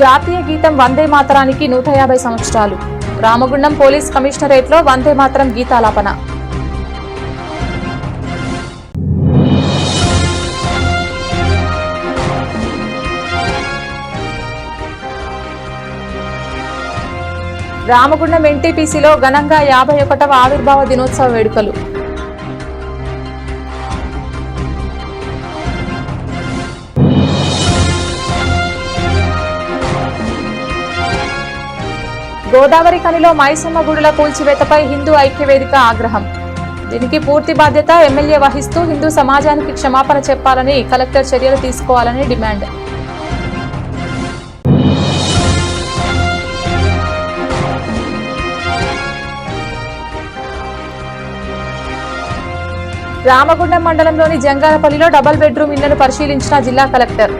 జాతీయ గీతం వందే మాతరానికి నూట యాభై సంవత్సరాలు. రామగుండం పోలీస్ కమిషనరేట్లో వందే మాతరం గీతాలాపన. రామగుండం ఎన్టీపీసీలో ఘనంగా యాభై ఒకటవ ఆవిర్భావ దినోత్సవ వేడుకలు. గోదావరి ఖనిలో మైసమ్మ గుడుల కూల్చివేతపై హిందూ ఐక్యవేదిక ఆగ్రహం. దీనికి పూర్తి బాధ్యత ఎమ్మెల్యే వహిస్తూ హిందూ సమాజానికి క్షమాపణ చెప్పాలని కలెక్టర్ చర్యలు తీసుకోవాలని డిమాండ్. రామగుండం మండలంలోని జంగారపల్లిలో డబుల్ బెడ్రూమ్ ఇళ్ళను పరిశీలించిన జిల్లా కలెక్టర్.